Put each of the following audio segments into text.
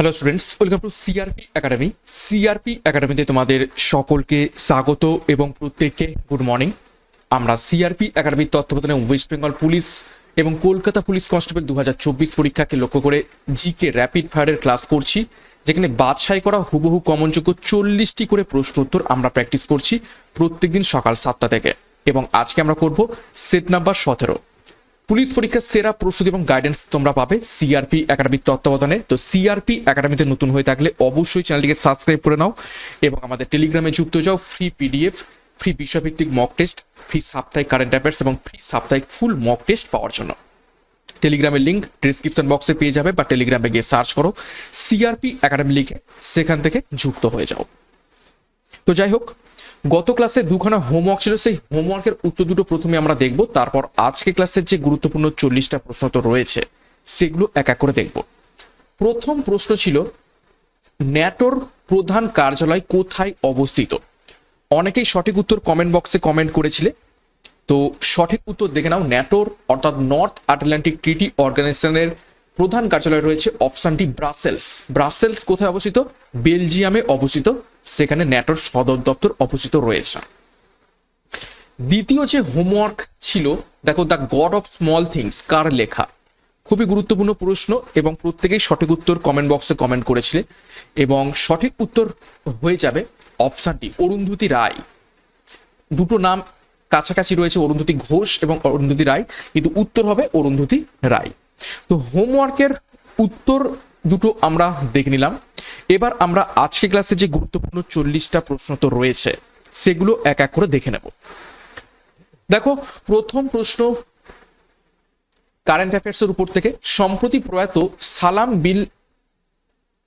Hello students welcome to CRP academy CRP একাডেমিতে তোমাদের সকলকে স্বাগত এবং প্রত্যেককে গুড মর্নিং আমরা সিআরপি একাডেমির তত্ত্বাবধানে ওয়েস্ট বেঙ্গল পুলিশ এবং কলকাতা পুলিশ কনস্টেবল দু হাজার চব্বিশ পরীক্ষাকে লক্ষ্য করে জিকে র্যাপিড ফায়ারের ক্লাস করছি, যেখানে বাছাই করা হুবহু কমনযোগ্য চল্লিশটি করে প্রশ্ন উত্তর আমরা প্র্যাকটিস করছি প্রত্যেকদিন সকাল সাতটা থেকে। এবং আজকে আমরা করব সেট নাম্বার সতেরো। পুলিশ পরীক্ষার সেরা প্রস্তুতি এবং গাইডেন্স তোমরা পাবে সিআরপি একাডেমির তত্ত্বাবধানে। তো সিআরপি একাডেমিতে নতুন হয়ে থাকলে অবশ্যই চ্যানেলটিকে সাবস্ক্রাইব করে নাও এবং আমাদের টেলিগ্রামে যুক্ত হয়ে যাও ফ্রি পিডিএফ ফ্রি বিষয়ভিত্তিক মক টেস্ট ফ্রি সাপ্তাহিক কারেন্ট অ্যাফেয়ার্স এবং ফ্রি সাপ্তাহিক ফুল মক টেস্ট পাওয়ার জন্য। টেলিগ্রামের লিঙ্ক ডিসক্রিপশন বক্সে পেয়ে যাবে বা টেলিগ্রামে গিয়ে সার্চ করো সিআরপি একাডেমি লিখে সেখান থেকে যুক্ত হয়ে যাও। তো যাই হোক গত ক্লাসে দুখানা হোমওয়ার্ক ছিল, সেই হোমওয়ার্কের উত্তর দুটো প্রথমে আমরা দেখব, তারপর আজকে ক্লাসের যে গুরুত্বপূর্ণ চল্লিশটা প্রশ্ন তো রয়েছে, সেগুলো এক এক করে দেখব। প্রথম প্রশ্ন ছিল, ন্যাটোর প্রধান কার্যালয় কোথায় অবস্থিত? অনেকেই সঠিক উত্তর কমেন্ট বক্সে কমেন্ট করেছিলে। তো সঠিক উত্তর দেখে নাও, ন্যাটোর অর্থাৎ নর্থ আটলান্টিক ট্রিটি অর্গানাইজেশনের প্রধান কার্যালয় রয়েছে অপশনটি ব্রাসেলস ব্রাসেলস কোথায় অবস্থিত? বেলজিয়ামে অবস্থিত। সেখানে ন্যাটোর সদর দপ্তর অবস্থিত রয়েছে। দ্বিতীয় যে হোমওয়ার্ক ছিল, দেখো the God of Small Things, কার লেখা? খুবই গুরুত্বপূর্ণ প্রশ্ন এবং প্রত্যেকেই সঠিক উত্তর কমেন্ট বক্সে কমেন্ট করেছিলে এবং সঠিক উত্তর হয়ে যাবে অপশানটি অরুন্ধতী রায়। দুটো নাম কাছাকাছি রয়েছে, অরুন্ধতী ঘোষ এবং অরুন্ধতী রায়, কিন্তু উত্তর হবে অরুন্ধতী রায়। তো হোমওয়ার্কের উত্তর দুটো আমরা দেখে নিলাম। এবার আমরা আজকে ক্লাসে যে গুরুত্বপূর্ণ চল্লিশটা প্রশ্ন তো রয়েছে, সেগুলো এক এক করে দেখে নেব। দেখো, প্রথম প্রশ্ন কারেন্ট অ্যাফেয়ার্সের উপর থেকে, সম্প্রতি প্রয়াত সালাম বিল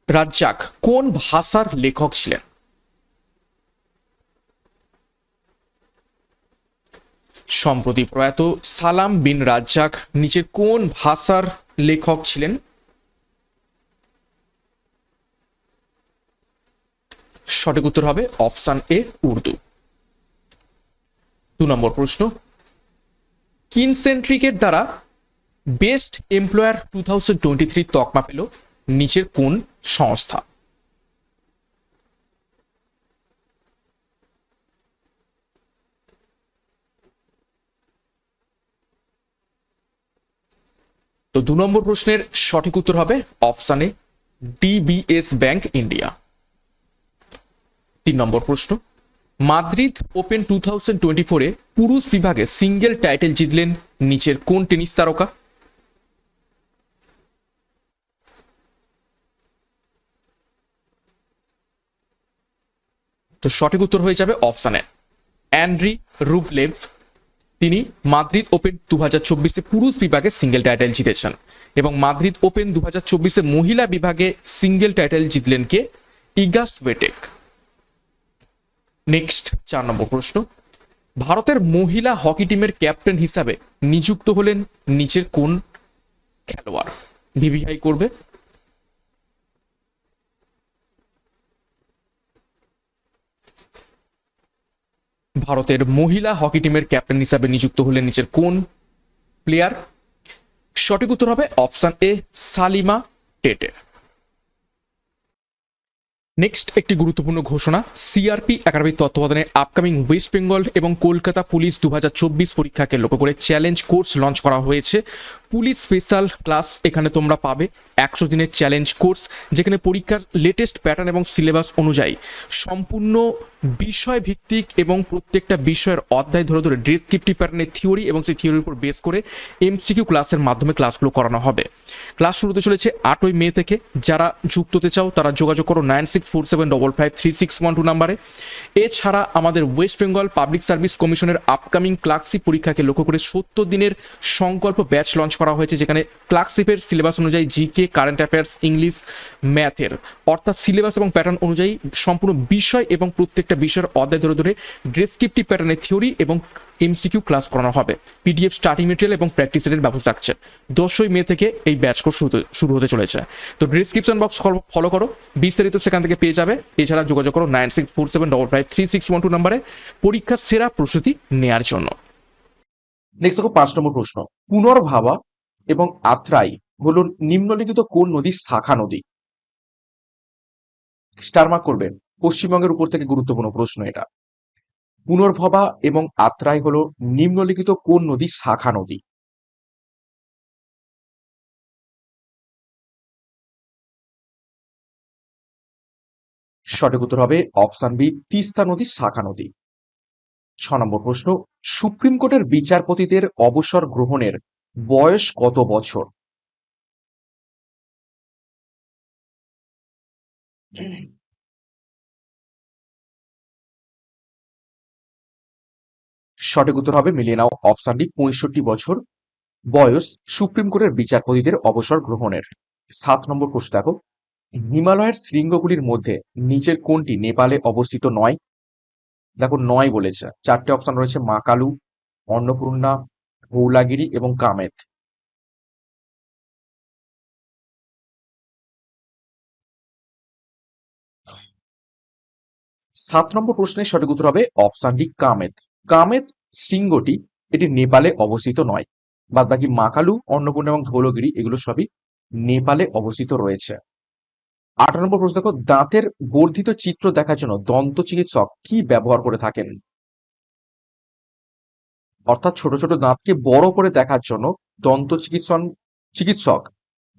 রাজ্জাক কোন ভাষার লেখক ছিলেন? সম্প্রতি প্রয়াত সালাম বিন রাজ্জাক নিচের কোন ভাষার লেখক ছিলেন? সঠিক উত্তর হবে অপশান এ, উর্দু। দু নম্বর প্রশ্ন। কিনসেন্ট্রিকের দ্বারা best employer two thousand twenty three তকমা পেল নিচের কোন সংস্থা? তো দু নম্বর প্রশ্নের সঠিক উত্তর হবে অপশানে ডিবিএস ব্যাংক ইন্ডিয়া তিন নম্বর প্রশ্ন। Madrid open two thousand twenty ফোরে পুরুষ বিভাগে সিঙ্গেল টাইটেল জিতলেন নিচের কোন টেনিস তারকা? তো সঠিক উত্তর হয়ে যাবে অপশানে অ্যান্ড্রি রুবলেভ। তিনি মাদ্রিদ ওপেন দু হাজার চব্বিশে পুরুষ বিভাগে সিঙ্গেল টাইটেল জিতেছেন এবং মাদ্রিদ ওপেন দু হাজার চব্বিশে মহিলা বিভাগে সিঙ্গেল টাইটেল জিতলেন কে? ইগাস ওয়েটেক নেক্সট চার নম্বর প্রশ্ন। ভারতের মহিলা হকি টিমের ক্যাপ্টেন হিসাবে নিযুক্ত হলেন নিচের কোন খেলোয়াড়? ভিভিআই করবে। ভারতের মহিলা হকি টিমের ক্যাপ্টেন হিসাবে নিযুক্ত হলেন নিচের কোন প্লেয়ার সঠিক উত্তর হবে option A Salima Tete next একটি গুরুত্বপূর্ণ ঘোষণা সিআরপি একাডেমির তত্ত্বাবধানে আপকামিং ওয়েস্ট বেঙ্গল এবং কলকাতা পুলিশ দু হাজার চব্বিশ পরীক্ষাকে লক্ষ্য করে চ্যালেঞ্জ কোর্স লঞ্চ করা হয়েছে। পুলিশ স্পেশাল ক্লাস এখানে তোমরা পাবে একশো দিনের চ্যালেঞ্জ কোর্স যেখানে পরীক্ষার লেটেস্ট প্যাটার্ন এবং সিলেবাস অনুযায়ী সম্পূর্ণ বিষয় ভিত্তিক এবং প্রত্যেকটা বিষয়ের অধ্যায় ধরে ধরে ডেসক্রিপটিভ প্যাটার্নের থিওরি এবং সেই থিওরির উপর বেস করে এমসিকিউ ক্লাসের মাধ্যমে ক্লাসগুলো করানো হবে। ক্লাস শুরুতে চলেছে আটই মে থেকে। যারা যুক্ত হতে চাও, তারা যোগাযোগ করো nine six four seven double five three six one two নাম্বারে এছাড়া আমাদের ওয়েস্ট বেঙ্গল পাবলিক সার্ভিস কমিশনের আপকামিং ক্লার্কশিপ পরীক্ষাকে লক্ষ্য করে সত্তর দিনের সংকল্প ব্যাচ লঞ্চ করা হয়েছে, যেখানে ক্লার্কশিপের সিলেবাস অনুযায়ী জিকে কারেন্ট অ্যাফেয়ার্স ইংলিশ ম্যাথের অর্থাৎ সিলেবাস এবং প্যাটার্ন অনুযায়ী সম্পূর্ণ বিষয় এবং প্রত্যেকটা বিষয়ের অধ্যায় ধরে ধরে ডেসক্রিপটিভ প্যাটার্নের থিওরি এবং এমসিকিউ ক্লাস করানো হবে। পিডিএফ স্টার্টিং মেটেরিয়াল এবং প্র্যাকটিস সেটের ব্যবস্থা থাকছে দশই মে থেকে এই ব্যাচ কোর্স শুরু হতে চলেছে। তো ডিসক্রিপশন বক্স ফলো করো। বিস্তারিত সেখান থেকে পেয়ে যাবে। এছাড়া যোগাযোগ করো nine six four seven double five three six one two নাম্বারে। পরীক্ষার সেরা প্রস্তুতি নেয়ার জন্য। নেক্সট দেখো পাঁচ নম্বর প্রশ্ন। পুনর্ভাবা এবং আত্রাই হল নিম্নলিখিত কোন নদী শাখা নদী? স্টার মার্ক করবে। পশ্চিমবঙ্গের উপর থেকে গুরুত্বপূর্ণ প্রশ্ন এটা। পুনর্ভবা এবং আত্রাই হলো নিম্নলিখিত কোন নদী? শাখা নদী। সঠিক উত্তর হবে অপশন বি, তিস্তা নদী, শাখা নদী। ছ নম্বর প্রশ্ন, সুপ্রিম কোর্টের বিচারপতিদের অবসর গ্রহণের বয়স কত বছর? সঠিক উত্তর হবে মিলিয়ে নাও অপশন ডি পঁয়ষট্টি বছর বয়স সুপ্রিম কোর্টের বিচারপতিদের অবসর গ্রহণের। সাত নম্বর প্রশ্ন দেখো। হিমালয়ের শৃঙ্গগুলির মধ্যে নিচের কোনটি নেপালে অবস্থিত নয়? দেখো নয় বলেছে। চারটে অপশন রয়েছে মাকালু, অন্নপূর্ণা ধৌলাগিরি এবং কামেত সাত নম্বর প্রশ্নের সঠিক উত্তর হবে অপশন ডি কামেত কামেত শৃঙ্গটি এটি নেপালে অবস্থিত নয়। বাদ বাকি মাকালু, অন্নপূর্ণা এবং ধৌলগিরি এগুলো সবই নেপালে অবস্থিত রয়েছে। আট নম্বর প্রশ্ন দেখো, দাঁতের বর্ধিত চিত্র দেখার জন্য দন্ত চিকিৎসক কি ব্যবহার করে থাকেন? অর্থাৎ ছোট ছোট দাঁতকে বড় করে দেখার জন্য দন্ত চিকিৎসন, চিকিৎসক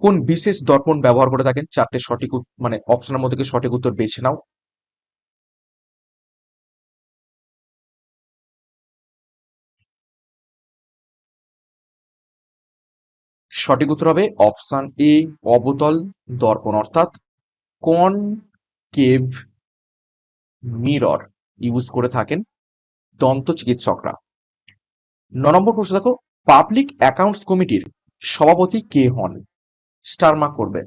কোন বিশেষ দর্পণ ব্যবহার করে থাকেন? চারটে সঠিক মানে অপশনের মধ্যে সঠিক উত্তর বেছে নাও। সঠিক উত্তর হবে অপশন এ, অবতল দর্পণ, অর্থাৎ কন কেভ মিরর ইউজ করে থাকেন দন্ত চিকিৎসকরা। ন নম্বর প্রশ্ন, দেখো, পাবলিক অ্যাকাউন্টস কমিটির সভাপতি কে হন? স্টার মার্ক করবে।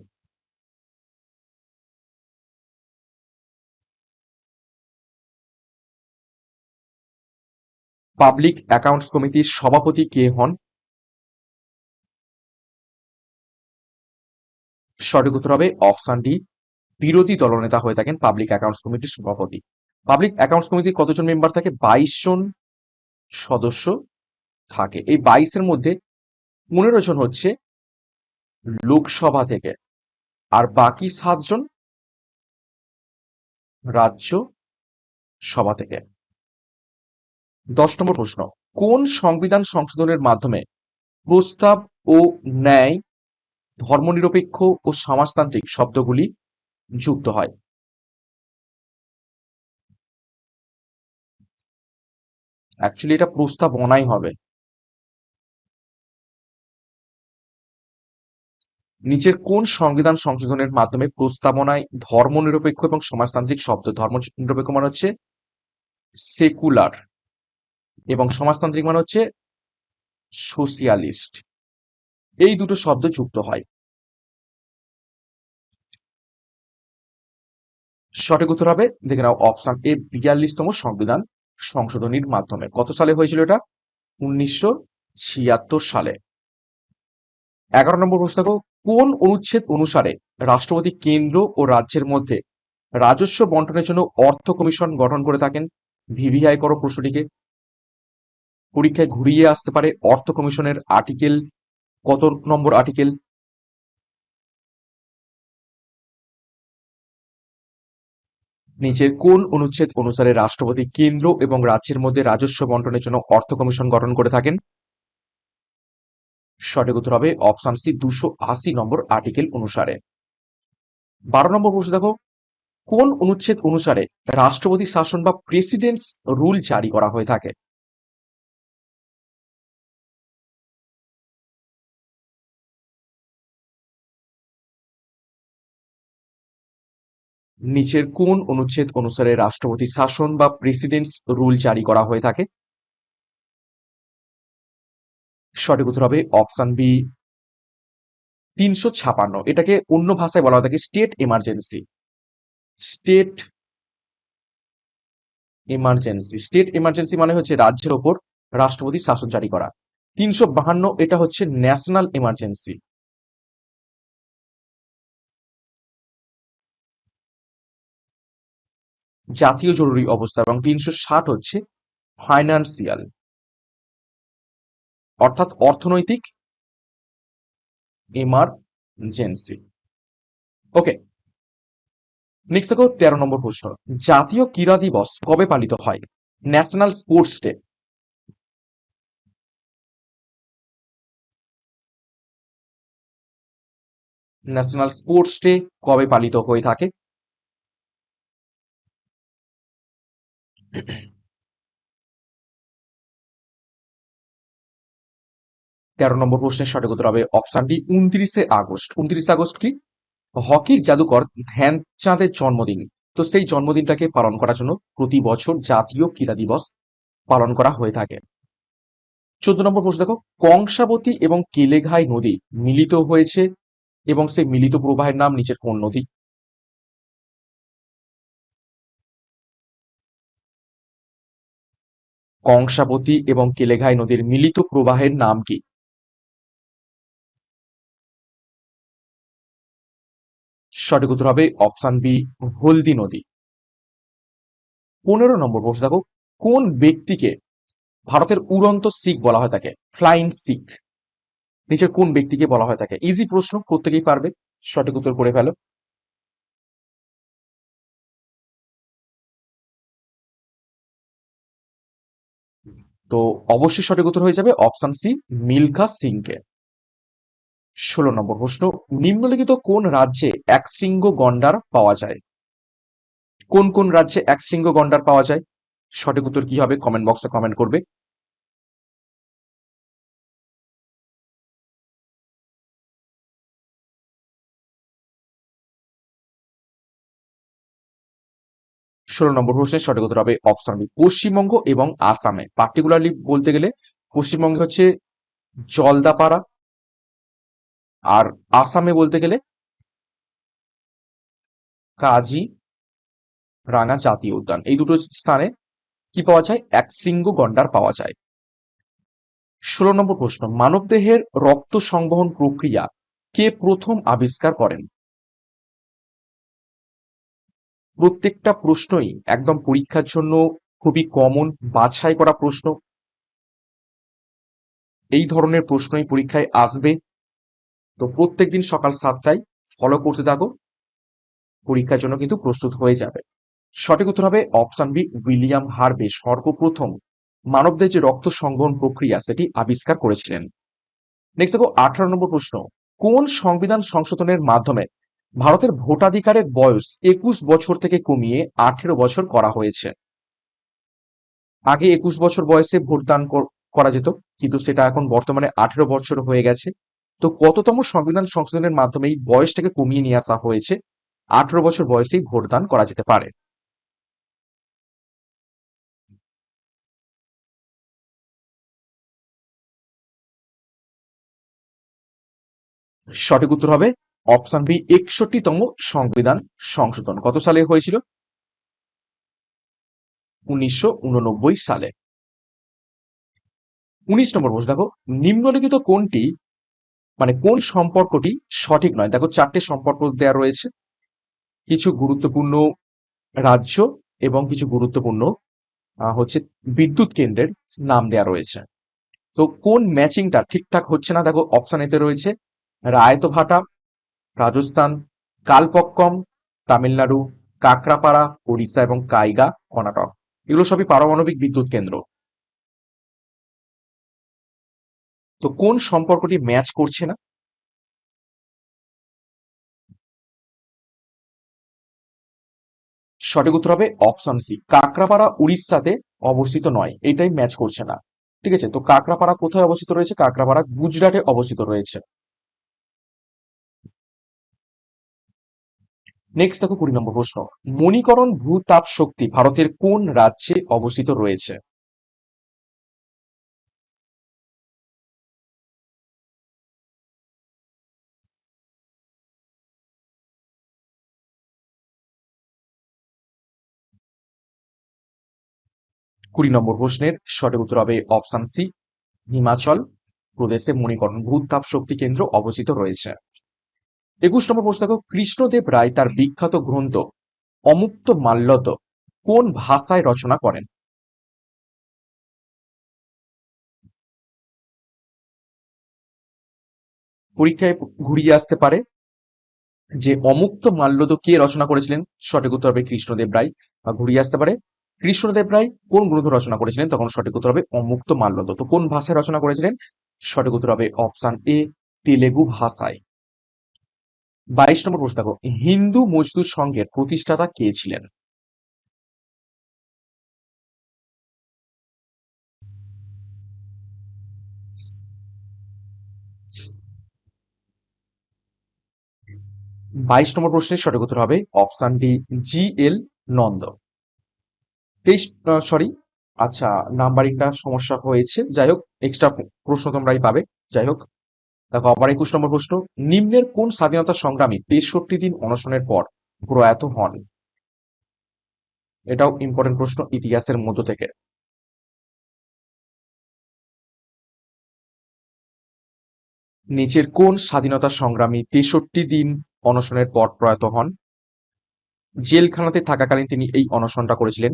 পাবলিক অ্যাকাউন্টস কমিটির সভাপতি কে হন? সঠিক উত্তর হবে অপশন ডি বিরোধী দলনেতা হয়ে থাকেন পাবলিক অ্যাকাউন্টস কমিটির সভাপতি। পাবলিক অ্যাকাউন্টস কমিটির কতজন মেম্বার থাকে? বাইশ জন সদস্য থাকে। এই বাইশের মধ্যে পনেরো জন হচ্ছে লোকসভা থেকে আর বাকি সাতজন রাজ্য সভা থেকে। দশ নম্বর প্রশ্ন, কোন সংবিধান সংশোধনের মাধ্যমে প্রস্তাব ও ন্যায় ধর্মনিরপেক্ষ ও সমাজতান্ত্রিক শব্দগুলি যুক্ত হয়। অ্যাকচুয়ালি এটা প্রস্তাবনাই হবে। নিচের কোন সংবিধান সংশোধনের মাধ্যমে প্রস্তাবনায় ধর্মনিরপেক্ষ এবং সমাজতান্ত্রিক শব্দ? ধর্মনিরপেক্ষ মানে হচ্ছে সেকুলার এবং সমাজতান্ত্রিক মানে হচ্ছে সোশিয়ালিস্ট এই দুটো শব্দ যুক্ত হয়। সঠিক উত্তর হবে, দেখে নাও, অপশন এ, বিয়াল্লিশতম সংবিধান সংশোধনীর মাধ্যমে। কত সালে হয়েছিল এটা? উনিশশো ছিয়াত্তর সালে। এগারো নম্বর প্রশ্ন কোন অনুচ্ছেদ অনুসারে রাষ্ট্রপতি কেন্দ্র ও রাজ্যের মধ্যে রাজস্ব বন্টনের জন্য অর্থ কমিশন গঠন করে থাকেন? ভিভিআই করো প্রশ্নটিকে। পরীক্ষায় ঘুরিয়ে আসতে পারে অর্থ কমিশনের আর্টিকেল কত নম্বর আর্টিকেল নিচের কোন অনুচ্ছেদ অনুসারে রাষ্ট্রপতি কেন্দ্র এবং রাজ্যের মধ্যে রাজস্ব বন্টনের জন্য অর্থ কমিশন গঠন করে থাকেন? সঠিক উত্তর হবে অপশন সি দুশো আশি নম্বর আর্টিকেল অনুসারে। বারো নম্বর প্রশ্ন দেখো। কোন অনুচ্ছেদ অনুসারে রাষ্ট্রপতি শাসন বা প্রেসিডেন্টস রুল জারি করা হয়ে থাকে? নিচের কোন অনুচ্ছেদ অনুসারে রাষ্ট্রপতি শাসন বা প্রেসিডেন্টস রুল জারি করা হয়ে থাকে? সঠিক উত্তর হবে অপশন বি তিনশো ছাপান্ন। এটাকে অন্য ভাষায় বলা হয়ে থাকে state emergency state emergency state emergency মানে হচ্ছে রাজ্যের ওপর রাষ্ট্রপতি শাসন জারি করা। তিনশো বাহান্ন, এটা হচ্ছে ন্যাশনাল এমার্জেন্সি জাতীয় জরুরি অবস্থা এবং তিনশো ষাট হচ্ছে ফাইন্যান্সিয়াল অর্থাৎ অর্থনৈতিক এমার্জেন্সি ওকে নেক্সট দেখো তেরো নম্বর প্রশ্ন। জাতীয় ক্রীড়া দিবস কবে পালিত হয়? National sports day national sports day কবে পালিত হয়ে থাকে? তেরো নম্বর প্রশ্নের সঠিক উত্তর হবে অপশন ডি উনত্রিশে আগস্ট। উনত্রিশে আগস্ট কি? হকির জাদুকর ধ্যানচাঁদের জন্মদিন। তো সেই জন্মদিনটাকে পালন করার জন্য প্রতি বছর জাতীয় ক্রীড়া দিবস পালন করা হয়ে থাকে। চোদ্দ নম্বর প্রশ্ন দেখো, কংসাবতী এবং কেলেঘাই নদী মিলিত হয়েছে এবং সেই মিলিত প্রবাহের নাম নিচের কোন নদী? কংসাবতী এবং কেলেঘাই নদীর মিলিত প্রবাহের নাম কি? সঠিক উত্তর হবে অপশন বি, হলদি নদী। পনেরো নম্বর প্রশ্ন দেখো, কোন ব্যক্তিকে ভারতের উড়ন্ত শিখ বলা হয় থাকে ফ্লাইং শিখ। নিচের কোন ব্যক্তিকে বলা হয় থাকে ইজি প্রশ্ন, প্রত্যেকেই পারবে। সঠিক উত্তর করে ফেলো। তো অবশ্যই সঠিক উত্তর হয়ে যাবে অপশন সি, মিলখা সিংকে। ষোলো নম্বর প্রশ্ন, নিম্নলিখিত কোন রাজ্যে এক শৃঙ্গ গন্ডার পাওয়া যায়? কোন কোন রাজ্যে এক শৃঙ্গ গন্ডার পাওয়া যায়? সঠিক উত্তর কি হবে? কমেন্ট বক্সে কমেন্ট করবে। ষোলো নম্বর প্রশ্নের সঠিক উত্তর হবে অপশন বি, পশ্চিমবঙ্গ এবং আসামে। পার্টিকুলারলি বলতে গেলে পশ্চিমবঙ্গে হচ্ছে জলদাপাড়া আর আসামে বলতে গেলে কাজী রাঙা জাতীয় উদ্যান। এই দুটো স্থানে কি পাওয়া যায়? এক শৃঙ্গ গন্ডার পাওয়া যায়। ষোলো নম্বর প্রশ্ন, মানবদেহের রক্ত সংবহন প্রক্রিয়া কে প্রথম আবিষ্কার করেন? প্রত্যেকটা প্রশ্নই একদম পরীক্ষার জন্য খুবই কমন বাছাই করা প্রশ্ন। এই ধরনের প্রশ্নই পরীক্ষায় আসবে। তো প্রত্যেকদিন সকাল সাতটায় ফলো করতে থাকো। পরীক্ষার জন্য কিন্তু প্রস্তুত হয়ে যাবে। সঠিক উত্তর হবে অপশন বি উইলিয়াম হার্বে সর্বপ্রথম মানবদের যে রক্ত সংবহন প্রক্রিয়া, সেটি আবিষ্কার করেছিলেন। নেক্সট দেখো, আঠারো নম্বর প্রশ্ন। কোন সংবিধান সংশোধনের মাধ্যমে ভারতের ভোটাধিকারের বয়স একুশ বছর থেকে কমিয়ে আঠেরো বছর করা হয়েছে। আগে একুশ বছর বয়সে ভোটদান করা যেত, কিন্তু সেটা এখন বর্তমানে আঠেরো বছর হয়ে গেছে। তো কততম সংবিধান সংশোধনের মাধ্যমে এই বয়সটাকে কমিয়ে নিয়ে আসা হয়েছে, আঠেরো বছর বয়সেই ভোটদান করা যেতে পারে। সঠিক উত্তর হবে অপশন বি, একষট্টিতম সংবিধান সংশোধন। কত সালে হয়েছিল? উনিশশো উন নব্বই সালে। উনিশ নম্বর প্রশ্ন, দেখো, নিম্নলিখিত কোনটি মানে কোন সম্পর্কটি সঠিক নয়? দেখো, চারটে সম্পর্ক দেওয়া রয়েছে। কিছু গুরুত্বপূর্ণ রাজ্য এবং কিছু গুরুত্বপূর্ণ হচ্ছে বিদ্যুৎ কেন্দ্রের নাম দেওয়া রয়েছে। তো কোন ম্যাচিংটা ঠিকঠাক হচ্ছে না? দেখো, অপশন এতে রয়েছে রায়তভাটা রাজস্থান, কালপক্কম, তামিলনাড়ু কাকরাপাড়া ওড়িশা এবং কাইগা, কর্ণাটক। এগুলো সবই পারমাণবিক বিদ্যুৎ কেন্দ্র। তো কোন সম্পর্কটি ম্যাচ করছে না? সঠিক উত্তর হবে অপশন সি। কাকরাপাড়া উড়িষ্যাতে অবস্থিত নয়, এটাই ম্যাচ করছে না। ঠিক আছে, তো কাকরাপাড়া কোথায় অবস্থিত রয়েছে? কাকরাপাড়া গুজরাটে অবস্থিত রয়েছে। নেক্সট দেখো কুড়ি নম্বর প্রশ্ন। মণিকরণ ভূতাপ শক্তি ভারতের কোন রাজ্যে অবস্থিত রয়েছে? কুড়ি নম্বর প্রশ্নের সঠিক উত্তর হবে অপশন সি হিমাচল প্রদেশে মণিকরণ ভূতাপ শক্তি কেন্দ্র অবস্থিত রয়েছে। একুশ নম্বর প্রশ্ন দেখো, কৃষ্ণদেব রায় তার বিখ্যাত গ্রন্থ অমুক্ত মাল্যত কোন ভাষায় রচনা করেন? পরীক্ষায় ঘুরিয়ে আসতে পারে যে অমুক্ত মাল্যদ কে রচনা করেছিলেন? সঠিক উত্তর হবে কৃষ্ণদেব রায়। বা ঘুরিয়ে আসতে পারে, কৃষ্ণদেব রায় কোন গ্রন্থ রচনা করেছিলেন? তখন সঠিক উত্তর হবে অমুক্ত মাল্যদ তো কোন ভাষায় রচনা করেছিলেন? সঠিক উত্তর হবে অপশন এ, তেলেগু ভাষায়। বাইশ নম্বর প্রশ্ন দেখো, হিন্দু মজদুর সংঘের প্রতিষ্ঠাতা কে ছিলেন? বাইশ নম্বর প্রশ্নের সঠিক উত্তর হবে option D, G L Nanda. তেইশ সরি আচ্ছা নাম্বারিংটা সমস্যা হয়েছে। যাই হোক এক্সট্রা প্রশ্ন তোমরাই পাবে। যাই হোক দেখো, আবার একুশ নম্বর প্রশ্ন। নিম্নের কোন স্বাধীনতা সংগ্রামী তেষট্টি দিন অনশনের পর প্রয়াত হন? এটাও ইম্পর্টেন্ট প্রশ্ন ইতিহাসের মধ্য থেকে। নিচের কোন স্বাধীনতা সংগ্রামী তেষট্টি দিন অনশনের পর প্রয়াত হন? জেলখানাতে থাকাকালীন তিনি এই অনশনটা করেছিলেন।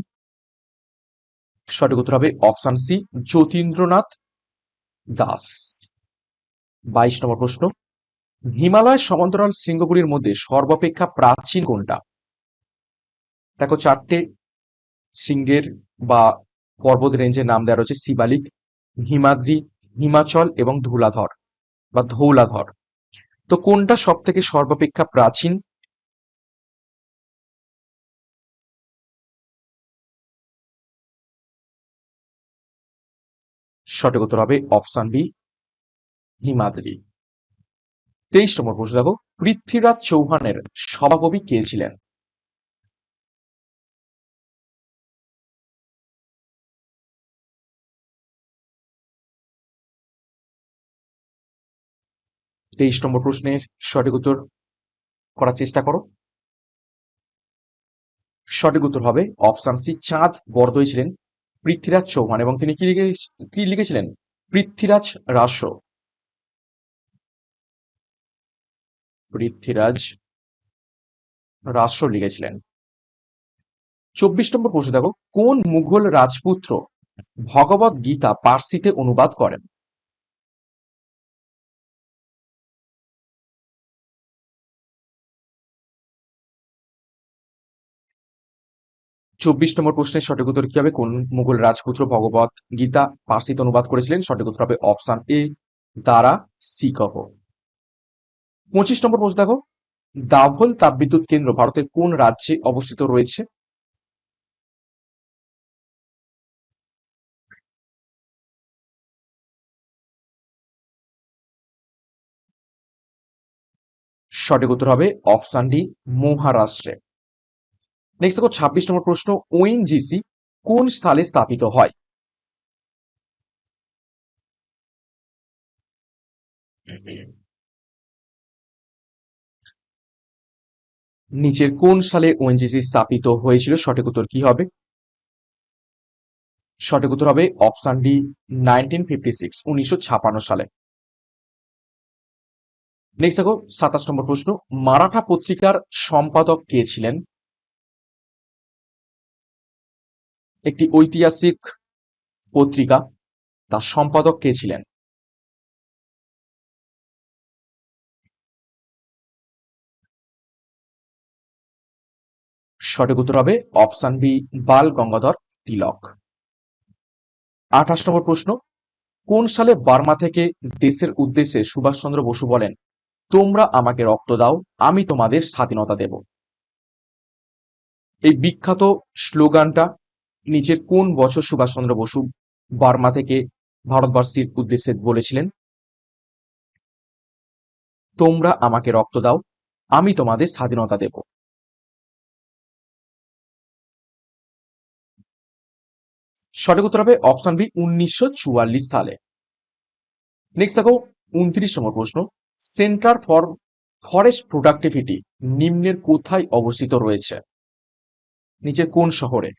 সঠিক উত্তর হবে অপশন সি, যতীন্দ্রনাথ দাস। বাইশ নম্বর প্রশ্ন। হিমালয় সমান্তরাল শৃঙ্গগুলির মধ্যে সর্বাপেক্ষা প্রাচীন কোনটা? দেখো চারটে শৃঙ্গের বা পর্বত রেঞ্জের নাম দেওয়া রয়েছে শিবালিক, হিমাদ্রি, হিমাচল এবং ধুলাধর বা ধৌলাধর। তো কোনটা সব থেকে সর্বাপেক্ষা প্রাচীন? সঠিক উত্তর হবে অপশন বি হিমাদ্রি। তেইশ নম্বর প্রশ্ন দেখো, পৃথ্বীরাজ চৌহানের সভাকবি কে ছিলেন? তেইশ নম্বর প্রশ্নের সঠিক উত্তর করার চেষ্টা করো। সঠিক উত্তর হবে অপশন সি, চাঁদ বরদই ছিলেন পৃথ্বীরাজ চৌহান। এবং তিনি কি লিখে, কি লিখেছিলেন? পৃথ্বীরাজ রাস পৃথ্বীরাজ রাষ্ট্র লিখেছিলেন। চব্বিশ নম্বর প্রশ্ন দেখো, কোন মুঘল রাজপুত্র ভগবত গীতা পার্সিতে অনুবাদ করেন? চব্বিশ নম্বর প্রশ্নের সঠিক উত্তর কি হবে? কোন মুঘল রাজপুত্র ভগবত গীতা পার্সিতে অনুবাদ করেছিলেন? সঠিক উত্তর হবে অপশন এ, দ্বারা সিকহ পঁচিশ নম্বর প্রশ্ন দেখো। দাভল তাপবিদ্যুৎ কেন্দ্র ভারতের কোন রাজ্যে অবস্থিত রয়েছে? সঠিক উত্তর হবে অপশন ডি, মহারাষ্ট্রে। নেক্সট দেখো, ছাব্বিশ নম্বর প্রশ্ন ওএনজিসি কোন স্থলে স্থাপিত হয়? নিচের কোন সালে ওএনজিসি স্থাপিত হয়েছিল? সঠিক উত্তর কি হবে? সঠিক উত্তর হবে option D nineteen fifty six উনিশশো ছাপান্ন সালে। নেক্সট দেখো, সাতাশ নম্বর প্রশ্ন। মারাঠা পত্রিকার সম্পাদক কে ছিলেন? একটি ঐতিহাসিক পত্রিকা, তার সম্পাদক কে ছিলেন? সঠিক উত্তর হবে অপশন বি, বাল গঙ্গাধর তিলক। আঠাশ নম্বর প্রশ্ন, কোন সালে বার্মা থেকে দেশের উদ্দেশ্যে সুভাষচন্দ্র বসু বলেন, তোমরা আমাকে রক্ত দাও, আমি তোমাদের স্বাধীনতা দেব এই বিখ্যাত স্লোগানটা, নিচের কোন বছর সুভাষচন্দ্র বসু বার্মা থেকে ভারতবর্ষের উদ্দেশ্যে বলেছিলেন, তোমরা আমাকে রক্ত দাও, আমি তোমাদের স্বাধীনতা দেব সঠিক উত্তর হবে অপশন বি, উনিশশো চুয়াল্লিশ সালে। নেক্সট দেখো, উনত্রিশ নম্বর প্রশ্ন। সেন্টার ফর ফরেস্ট প্রোডাক্টিভিটি নিম্নের কোথায় অবস্থিত রয়েছে? নিচে কোন শহরে?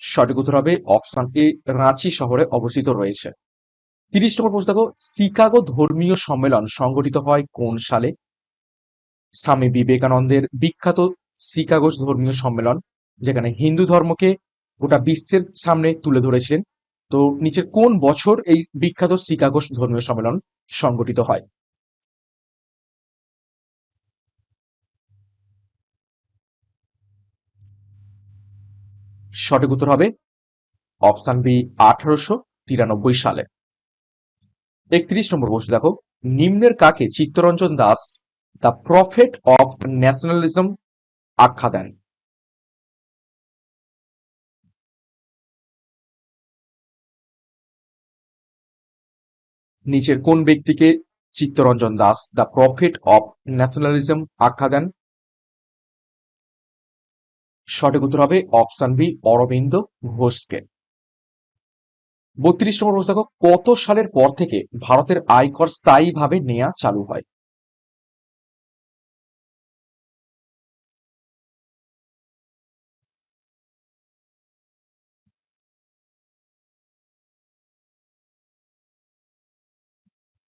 সঠিক উত্তর হবে অপশন এ, রাঁচি শহরে অবস্থিত রয়েছে। তিরিশ নম্বর প্রশ্ন দেখো, শিকাগো ধর্মীয় সম্মেলন সংগঠিত হয় কোন সালে? স্বামী বিবেকানন্দের বিখ্যাত শিকাগো ধর্মীয় সম্মেলন, যেখানে হিন্দু ধর্মকে গোটা বিশ্বের সামনে তুলে ধরেছিলেন। তো নিচের কোন বছর এই বিখ্যাত শিকাগো ধর্মীয় সম্মেলন সংগঠিত হয়? সঠিক উত্তর হবে অপশন বি, আঠারোশো তিরানব্বই সালে। একত্রিশ নম্বর প্রশ্ন দেখো। নিম্নের কাকে? Chittaranjan Das the prophet of nationalism আখ্যা দেন। নিচের কোন ব্যক্তিকে? Chittaranjan Das the prophet of nationalism আখ্যা দেন। সঠিক উত্তর হবে অপশন বি, অরবিন্দ ঘোষকে। বত্রিশ নম্বর প্রশ্ন দেখো, কত সালের পর থেকে ভারতের আয়কর স্থায়ীভাবে নেওয়া চালু হয়?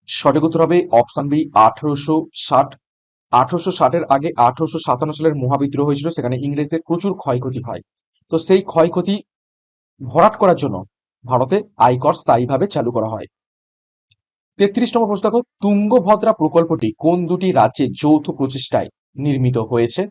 সঠিক উত্তর হবে অপশন বি, আঠারোশো ষাট। আঠারোশো ষাটের আগে আঠারোশো সাতান্ন সালের মহাবিদ্রোহ হয়েছিল, সেখানে ইংরেজদের প্রচুর ক্ষয়ক্ষতি হয়। তো সেই ক্ষয়ক্ষতি ভরাট করার জন্য ভারতে আয়কর স্থায়ীভাবে চালু করা হয়। তেত্রিশ নম্বর প্রশ্ন দেখো, তুঙ্গভদ্রা প্রকল্পটি কোন দুটি রাজ্যে যৌথ প্রচেষ্টায় নির্মিত হয়েছে?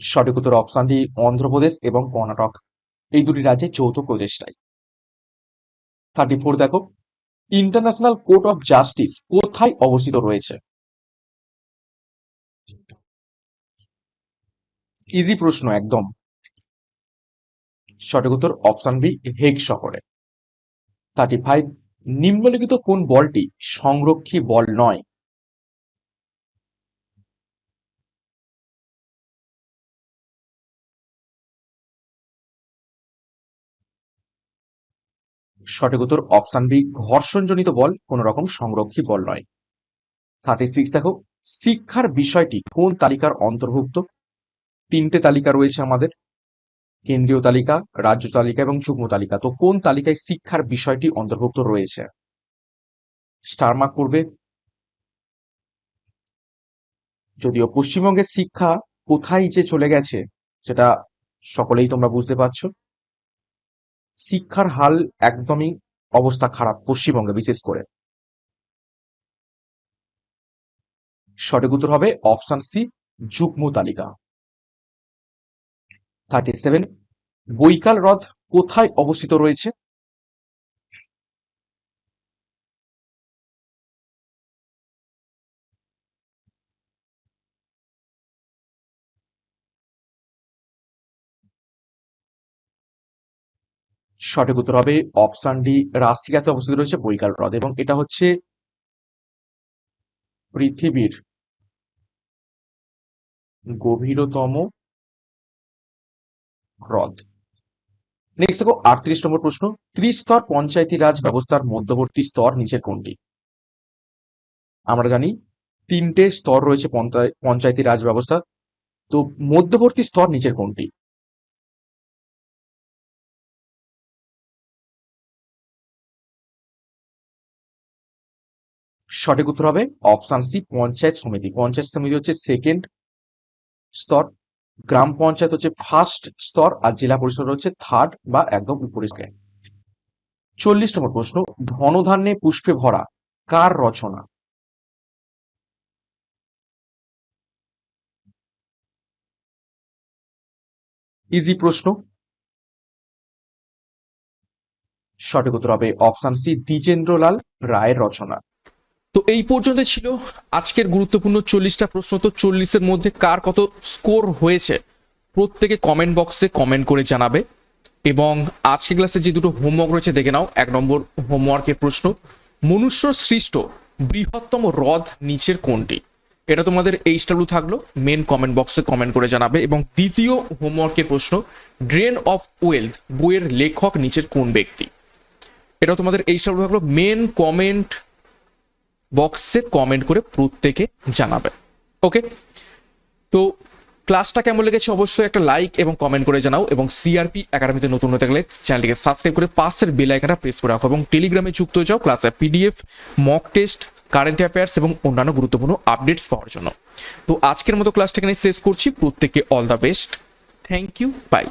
সঠিক উত্তর অপশন ডি অন্ধ্রপ্রদেশ এবং কর্ণাটক। এই দুটি রাজ্যে যৌথ প্রচেষ্টায়। থার্টি ফোর দেখো ইন্টারন্যাশনাল কোর্ট অফ জাস্টিস কোথায় অবস্থিত রয়েছে? ইজি প্রশ্ন, একদম। সঠিক উত্তর অপশন বি হেগ শহরে। থার্টি ফাইভ নিম্নলিখিত কোন বলটি সংরক্ষী বল নয়? সঠিক উত্তর অপশন বি, ঘর্ষণজনিত বল কোন রকম সংরক্ষী বল নয়। থার্টি সিক্স দেখো, শিক্ষার বিষয়টি কোন তালিকার অন্তর্ভুক্ত? তিনটে তালিকা রয়েছে আমাদের, কেন্দ্রীয় তালিকা, রাজ্য তালিকা এবং যুগ্ম তালিকা। তো কোন তালিকায় শিক্ষার বিষয়টি অন্তর্ভুক্ত রয়েছে? স্টারমার্ক করবে। যদিও পশ্চিমবঙ্গের শিক্ষা কোথায় যে চলে গেছে, সেটা সকলেই তোমরা বুঝতে পারছ। শিক্ষার হাল একদমই অবস্থা খারাপ পশ্চিমবঙ্গে, বিশেষ করে। সঠিক উত্তর হবে অপশন সি যুগ্ম তালিকা। থার্টি সেভেন বৈকাল হ্রদ কোথায় অবস্থিত রয়েছে? সঠিক উত্তর হবে অপশন ডি রাশিয়াতে অবস্থিত রয়েছে বৈকাল হ্রদ এবং এটা হচ্ছে পৃথিবীর গভীরতম হ্রদ। নেক্সট দেখো, আটত্রিশ নম্বর প্রশ্ন, ত্রিস্তর পঞ্চায়েতি রাজ ব্যবস্থার মধ্যবর্তী স্তর নিচের কোনটি? আমরা জানি তিনটে স্তর রয়েছে পঞ্চায়ে- পঞ্চায়েতি রাজ ব্যবস্থা তো মধ্যবর্তী স্তর নিচের কোনটি? সঠিক উত্তর হবে অপশন সি, পঞ্চায়েত সমিতি। পঞ্চায়েত সমিতি হচ্ছে সেকেন্ড স্তর। গ্রাম পঞ্চায়েত হচ্ছে ফার্স্ট স্তর আর জেলা পরিষদ হচ্ছে থার্ড বা একদম স্তর। চল্লিশ নম্বর প্রশ্ন, ধনধান্যে পুষ্পে ভরা কার রচনা? ইজি প্রশ্ন। সঠিক উত্তর হবে অপশন সি, দ্বিজেন্দ্রলাল রায়ের রচনা। তো এই পর্যন্ত ছিল আজকের গুরুত্বপূর্ণ চল্লিশটা প্রশ্ন। তো চল্লিশের মধ্যে কার কত স্কোর হয়েছে প্রত্যেকে কমেন্ট বক্সে কমেন্ট করে জানাবে। এবং আজকে ক্লাসে যে দুটো হোমওয়ার্ক রয়েছে, দেখে নাও, এক নম্বর হোমওয়ার্কের প্রশ্ন। মনুষ্য সৃষ্ট বৃহত্তম হ্রদ নিচের কোনটি? এটা তোমাদের এইচ ডাব্লিউ থাকল মেন কমেন্ট বক্সে কমেন্ট করে জানাবে। এবং দ্বিতীয় হোমওয়ার্কের প্রশ্ন ড্রেন অফ ওয়েলথ বইয়ের লেখক নিচের কোন ব্যক্তি? এটা তোমাদের এইচ ডাব্লিউ থাকল মেন কমেন্ট বক্সে কমেন্ট করে প্রত্যেকে জানাবে ওকে তো ক্লাসটা কেমন লেগেছে অবশ্যই একটা লাইক এবং কমেন্ট করে জানাও এবং সিআরপি একাডেমিতে নতুন হতে গেলে চ্যানেলটিকে সাবস্ক্রাইব করে পাশের বেল আইকনটা প্রেস করে রাখো এবং টেলিগ্রামে যুক্ত হয়ে যাও ক্লাসের PDF mock test current affairs এবং অন্যান্য গুরুত্বপূর্ণ আপডেটস পাওয়ার জন্য। তো আজকের মতো ক্লাসটা এখানে শেষ করছি। প্রত্যেককে all the best thank you bye